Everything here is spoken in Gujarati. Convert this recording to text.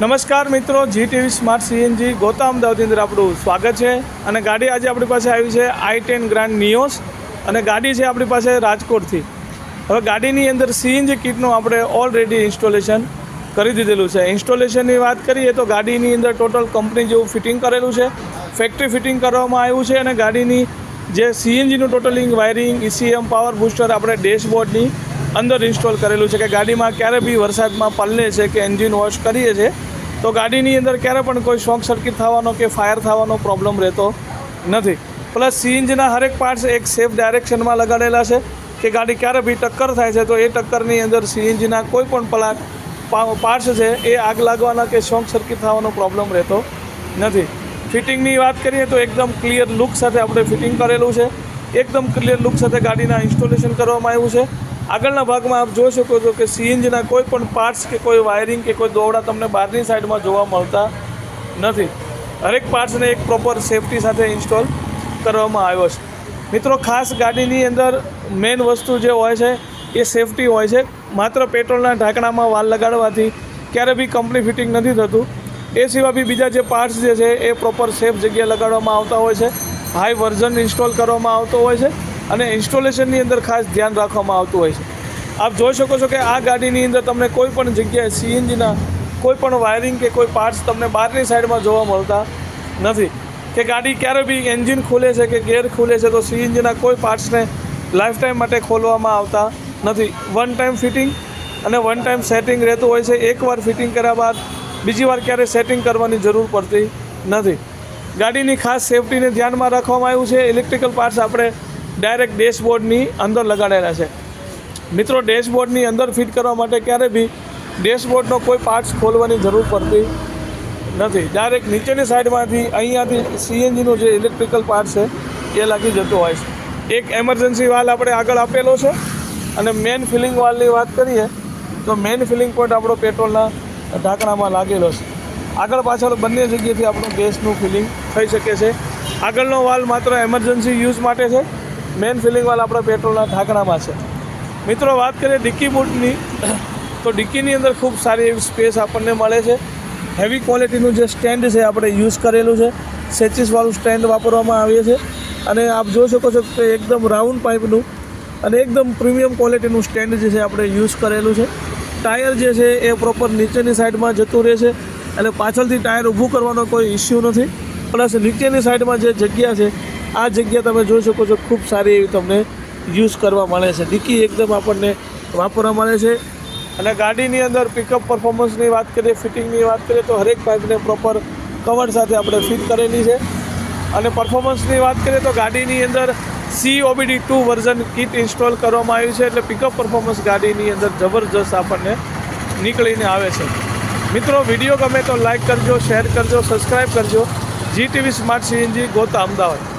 નમસ્કાર મિત્રો G TV smart CNG Gota અમદાવાદની અંદર આપણું સ્વાગત છે. અને ગાડી આજે આપણી પાસે આવી છે આઈ ટેન ગ્રાન્ડ નિયોસ અને ગાડી છે આપણી પાસે રાજકોટથી. હવે ગાડીની અંદર સીએનજી કિટનું આપણે ઓલરેડી ઇન્સ્ટોલેશન કરી દીધેલું છે. ઇન્સ્ટોલેશનની વાત કરીએ તો ગાડીની અંદર ટોટલ કંપની જેવું ફિટિંગ કરેલું છે. ફેક્ટરી ફિટિંગ કરવામાં આવ્યું છે અને ગાડીની જે સીએનજીનું totalling wiring ECM power booster આપણે ડેશબોર્ડની અંદર ઇન્સ્ટોલ કરેલું છે કે ગાડીમાં ક્યારે બી વરસાદમાં પલળે છે કે એન્જિન વોશ કરીએ છીએ તો ગાડીની અંદર ક્યારે પણ કોઈ શોક સર્કિટ થવાનો કે ફાયર થવાનો પ્રોબ્લેમ રહેતો નથી. પ્લસ સીએનજીના હરેક પાર્ટ્સ એક સેફ ડાયરેક્શનમાં લગાડેલા છે કે ગાડી ક્યારે બી ટક્કર થાય છે તો એ ટક્કરની અંદર સીએનજીના કોઈ પણ પલાટ પાર્ટ્સ છે એ આગ લાગવાના કે શોક સર્કિટ થવાનો પ્રોબ્લેમ રહેતો નથી. ફિટિંગની વાત કરીએ તો એકદમ ક્લિયર લુક સાથે આપણે ફિટિંગ કરેલું છે. એકદમ ક્લિયર લુક સાથે ગાડીના ઇન્સ્ટોલેશન કરવામાં આવ્યું છે. આગળના ભાગમાં આપ જોઈ શકો છો કે સીએનજીના કોઈ પણ પાર્ટ્સ કે કોઈ વાયરિંગ કે કોઈ દોવડા તમને બહારની સાઈડમાં જોવા મળતા નથી. હરેક પાર્ટ્સને એક પ્રોપર સેફટી સાથે ઇન્સ્ટોલ કરવામાં આવ્યો છે. મિત્રો, ખાસ ગાડીની અંદર મેઇન વસ્તુ જે હોય છે, એ સેફટી હોય છે. માત્ર પેટ્રોલના ઢાંકણામાં વાલ લગાડવાથી ક્યારે બી કંપની ફિટિંગ નથી થતું. એ સિવાય બી બીજા જે પાર્ટ્સ જે છે, એ પ્રોપર સેફ જગ્યાએ લગાડવામાં આવતા હોય છે. હાઈ વર્ઝન ઇન્સ્ટોલ કરવામાં આવતો હોય છે. અને ઇન્સ્ટોલેશનની અંદર ખાસ ધ્યાન રાખવામાં આવતું હોય છે. આપ જોઈ શકો છો કે આ ગાડીની અંદર તમને કોઈ પણ જગ્યાએ સીએનજીના કોઈ પણ વાયરિંગ કે કોઈ પાર્ટ્સ તમને બહારની સાઈડમાં જોવા મળતા નથી. કે ગાડી ક્યારે બી એન્જિન ખુલે છે કે ગેર ખુલે છે તો સીએનજીના કોઈ પાર્ટ્સને લાઈફ ટાઈમ માટે ખોલવામાં આવતા નથી. વન ટાઈમ ફિટિંગ અને વન ટાઈમ સેટિંગ રહેતું હોય છે. એકવાર ફિટિંગ કર્યા બાદ બીજી વાર ક્યારે સેટિંગ કરવાની જરૂર પડતી નથી. ગાડીની ખાસ સેફટીને ધ્યાનમાં રાખવામાં આવ્યું છે. ઇલેક્ટ્રિકલ પાર્ટ્સ આપણે ડાયરેક્ટ ડેશબોર્ડની અંદર લગાડેલા છે. મિત્રો, ડેશબોર્ડની અંદર ફિટ કરવા માટે ક્યારે બી ડેશબોર્ડનો કોઈ પાર્ટ્સ ખોલવાની જરૂર પડતી નથી. ડાયરેક્ટ નીચેની સાઈડમાંથી અહીંયાથી સીએનજીનું જે ઇલેક્ટ્રિકલ પાર્ટ છે, એ લાગી જતો હોય છે. એક એમરજન્સી વાલ આપણે આગળ આપેલો છે અને મેન ફિલિંગ વાલની વાત કરીએ, તો મેન ફિલિંગ પોઈન્ટ આપણો પેટ્રોલના ઢાંકણામાં લાગેલો છે. આગળ પાછળ બંને જગ્યાએથી આપણું ગેસનું ફિલિંગ થઈ શકે છે. આગળનો વાલ માત્ર એમરજન્સી યુઝ માટે છે. મેન ફિલિંગવાળા આપણા પેટ્રોલના ઢાંકણામાં છે. મિત્રો, વાત કરીએ ડિક્કી બૂટની, તો ડિક્કીની અંદર ખૂબ સારી એવી સ્પેસ આપણને મળે છે. હેવી ક્વોલિટીનું જે સ્ટેન્ડ છે, આપણે યુઝ કરેલું છે. સેચિસવાળું સ્ટેન્ડ વાપરવામાં આવે છે. અને આપ જોઈ શકો છો કે એકદમ રાઉન્ડ પાઇપનું અને એકદમ પ્રીમિયમ ક્વોલિટીનું સ્ટેન્ડ જે છે, આપણે યુઝ કરેલું છે. ટાયર જે છે, એ પ્રોપર નીચેની સાઈડમાં જતું રહે છે. એટલે પાછળથી ટાયર ઊભું કરવાનો કોઈ ઇસ્યુ નથી. પ્લસ નીચેની સાઈડમાં જે જગ્યા છે આ જગ્યા તમે જોઈ શકો છો, ખૂબ સારી એવી તમને યુઝ કરવા મળે છે. ડિક્કી એકદમ આપણને વાપરવા મળે છે. અને ગાડીની અંદર પિકઅપ પરફોર્મન્સની વાત કરીએ ફિટિંગની વાત કરીએ, તો હરેક પાઇપને પ્રોપર કવર સાથે આપણે ફિટ કરેલી છે. અને પરફોર્મન્સની વાત કરીએ, તો ગાડીની અંદર C OBD two version kit install કરવામાં આવ્યું છે. એટલે પિકઅપ પરફોર્મન્સ ગાડીની અંદર જબરજસ્ત આપણને નીકળીને આવે છે. મિત્રો વીડિયો ગમે તો લાઇક કરજો શેર કરજો સબસ્ક્રાઈબ કરજો. G TV smart CNG Gota Ahmedabad.